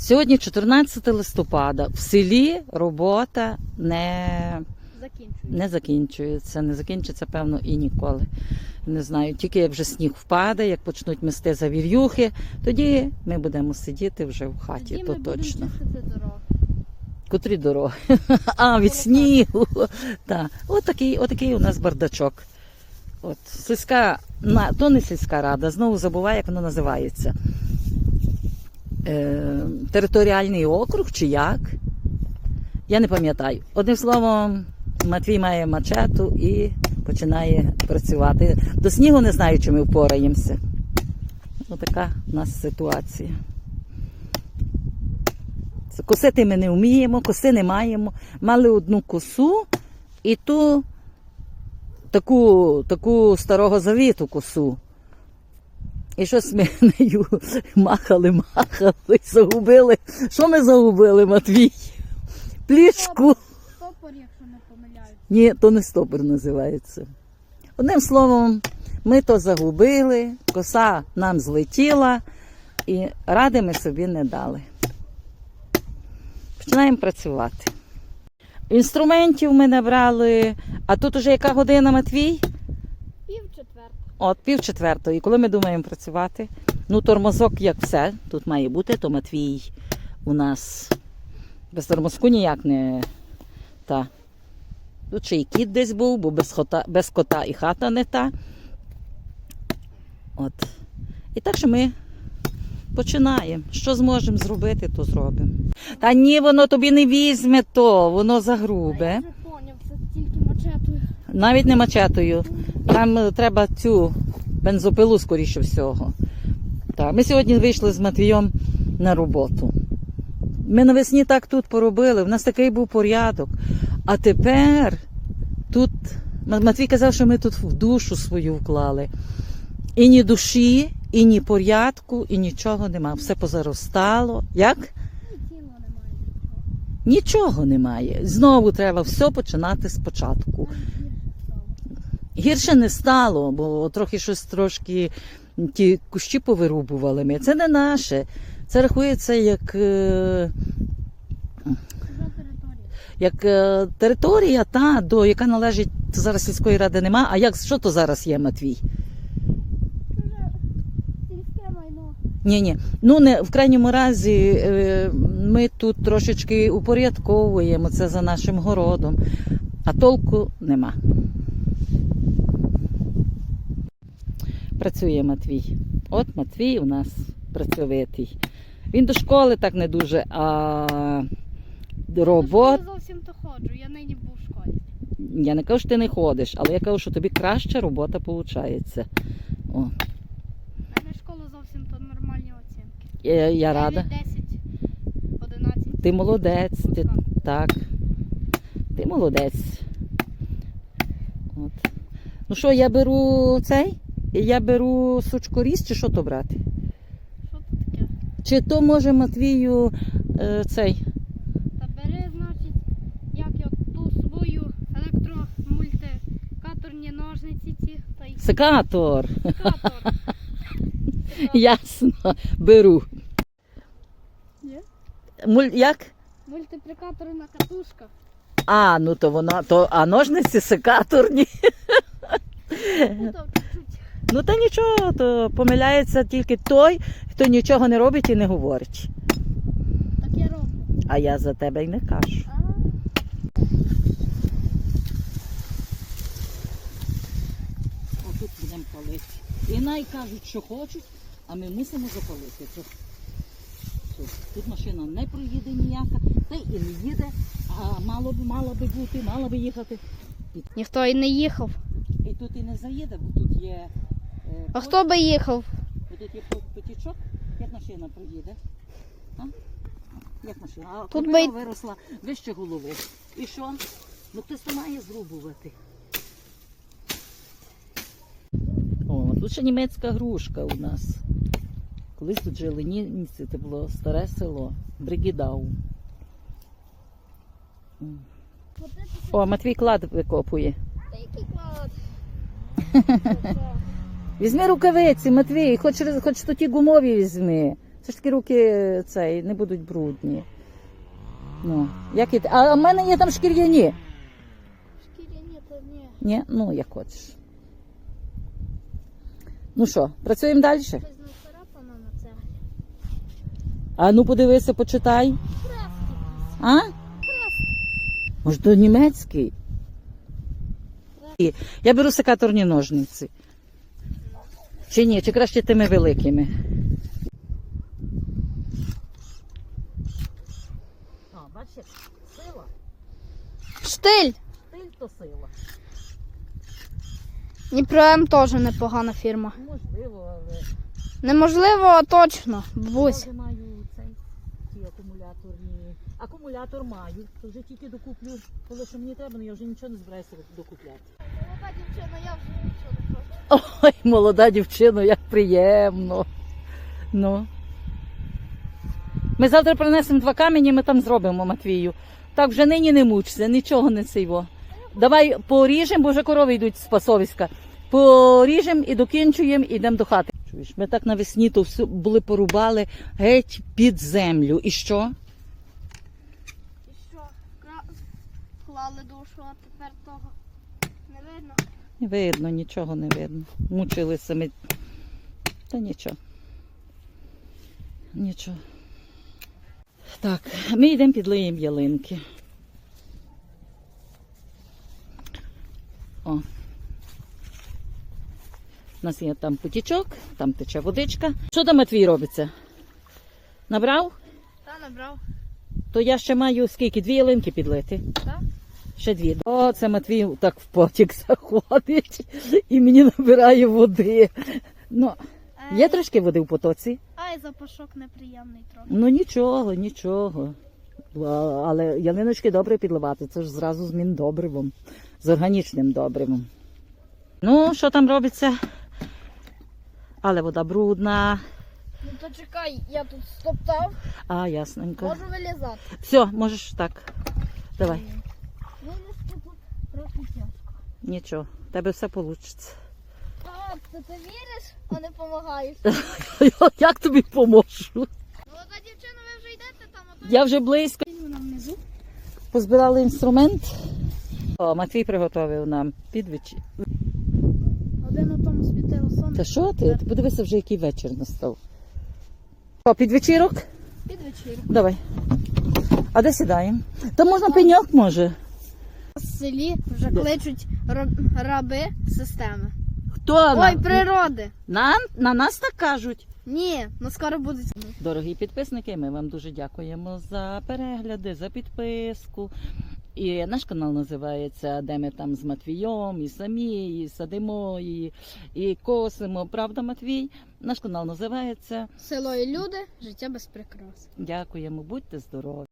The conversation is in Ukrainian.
Сьогодні 14 листопада. В селі робота не, Закінчую. не закінчується. Не закінчиться, певно, і ніколи. Не знаю, тільки як вже сніг впаде, як почнуть мести завірюхи, тоді ми будемо сидіти вже в хаті, Тоді то ми точно. чистити. Котрі дороги? А, від снігу. Так. От такий, от такий у нас бардачок. От, сільська, на, то не сільська рада, знову забуваю, як воно називається. Е, територіальний округ чи як? Я не пам'ятаю. Одним словом, Матвій має мачету і починає працювати. До снігу не знаю, чи ми впораємося. Отака у нас ситуація. Косити ми не вміємо, коси не маємо. Мали одну косу і ту таку, таку старого завіту косу. І щось ми нею махали, махали, загубили. Що ми загубили, Матвій? Плішку. Стопор, якщо не помиляюсь. Ні, то не стопор називається. Одним словом, ми то загубили, коса нам злетіла, і ради ми собі не дали. Починаємо працювати. Інструментів ми набрали, а тут уже яка година, Матвій? От пів четвертої. Коли ми думаємо працювати, ну тормозок, як все, тут має бути, то Матвій у нас без тормозку ніяк не та. Тут ще й кіт десь був, бо без, хота, без кота і хата не та. От. І так що ми починаємо. Що зможемо зробити, то зробимо. Та ні, воно тобі не візьме то, воно Я загрубе. вже поняв, це тільки мачетою. Навіть не мачетою. Там е, треба цю бензопилу, скоріше всього. Так, ми сьогодні вийшли з Матвієм на роботу. Ми навесні так тут поробили, в нас такий був порядок. А тепер тут Матвій казав, що ми тут в душу свою вклали. І ні душі, і ні порядку, і нічого нема. Все позаростало. Як? Нічого немає. Знову треба все починати спочатку. Гірше не стало, бо трохи щось трошки ті кущі повирубували ми. Це не наше. Це рахується як, е, як е, територія, та, до, яка належить зараз сільської ради нема. А як що то зараз є, Матвій? Ні, ні. Ну не в крайньому разі е, ми тут трошечки упорядковуємо це за нашим городом, а толку нема. Працює Матвій. От Матвій у нас працьовитий. Він до школи так не дуже, а робот. Я зовсім то ходжу, я нині був в школі. Я не кажу, що ти не ходиш, але я кажу, що тобі краща робота виходить. О, У мене школа зовсім то нормальні оцінки. я, я рада. 10, 11. Ти молодець, ти так. Ти молодець. От. Ну що, я беру цей? Я беру сучкоріз, чи що то брати? Що тут таке? Чи то може Матвію е, цей? Та бери, значить, як я ту свою електромультикаторні ножниці ці та й Секатор. катор. Ясно, беру. Є? Муль, як? Мультиплікаторна катушка. А, ну то вона, то, а ножниці секаторні. Ну, то. Ну та нічого, то помиляється тільки той, хто нічого не робить і не говорить. Так я роблю. А я за тебе й не кажу. Отут будемо палити. І най кажуть, що хочуть, а ми мусимо запалити. Це, тут машина не проїде ніяка, та й і не їде, а мало б, мала би бути, мала би їхати. Ніхто і не їхав. І тут і не заїде, бо тут є. А хто би їхав? потічок, як машина проїде. А? Як машина? А Тут тут би виросла вище голови. І що? Ну хтось то має зрубувати. О, тут ще німецька грушка у нас. Колись тут жили німці, це було старе село. Бригідау. О, Матвій клад викопує. Та який клад? Візьми рукавиці, Матвій, хоч, хоч то ті гумові візьми. Це ж таки руки цей, не будуть брудні. Ну, як і... А в мене є там шкір'яні. Шкіряні, то ні. Ні, ну як хочеш. Ну що, працюємо далі? А ну подивися, почитай. А? Може, то німецький? Я беру секаторні ножниці. Чи ні, чи краще тими великими? А, бачиш, сила. Штиль. Стиль то сила. Дніпром теж непогана фірма. Можливо, але Неможливо, а точно. Бабусь. я вже маю цей ті акумуляторні. Акумулятор маю, то вже тільки докуплю. Коли що мені треба, але я вже нічого не збираюся докупляти. Молода дівчина, я вже нічого. Ой, молода дівчина, як приємно. Ну. Ми завтра принесемо два камені, ми там зробимо Матвію. Так вже нині не мучся, нічого не сиво. Давай поріжемо, бо вже корови йдуть з пасовиська. Поріжемо і докінчуємо, і йдемо до хати. Чуєш, ми так навесні то все були порубали геть під землю. І що? І що? Клали душу, а тепер того не видно. Не видно, нічого не видно. Мучилися ми. Та нічого. Нічого. Так, ми йдемо підлиємо ялинки. О. У нас є там потічок, там тече водичка. Що там Матвій робиться? Набрав? Та набрав. То я ще маю скільки? Дві ялинки підлити. Так? Ще дві. О, це Матвій так в потік заходить і мені набирає води. Ну, є трошки води в потоці. Ай, запашок неприємний трохи. Ну нічого, нічого. Але ялиночки добре підливати. Це ж зразу з міндобривом, з органічним добривом. Ну, що там робиться? Але вода брудна. Ну то чекай, я тут стоптав, А, ясненько. можу вилізати. Все, можеш так. Давай. Вилізти тут трохи тяжко. Нічого, в тебе все вийде. А, це ти віриш, а не допомагаєш. Як тобі поможу? Молода дівчина, ви вже йдете там, а то Я вже близько. вона внизу. Позбирали інструмент. О, Матвій приготовив нам підвечі. Один на тому світило сонце. Та що ти? Ти подивися вже, який вечір настав. О, підвечірок? Під вечір. Давай. А де сідаємо? Та можна пеньок може. В селі вже кличуть раби системи. Хто Ой, на, природи. на, на нас так кажуть? Ні, ну скоро будуть. Дорогі підписники, ми вам дуже дякуємо за перегляди, за підписку. І наш канал називається Де ми там з Матвієм, і самі, і садимо, і, і косимо. Правда, Матвій? Наш канал називається Село і люди, життя без прикрас. Дякуємо, будьте здорові.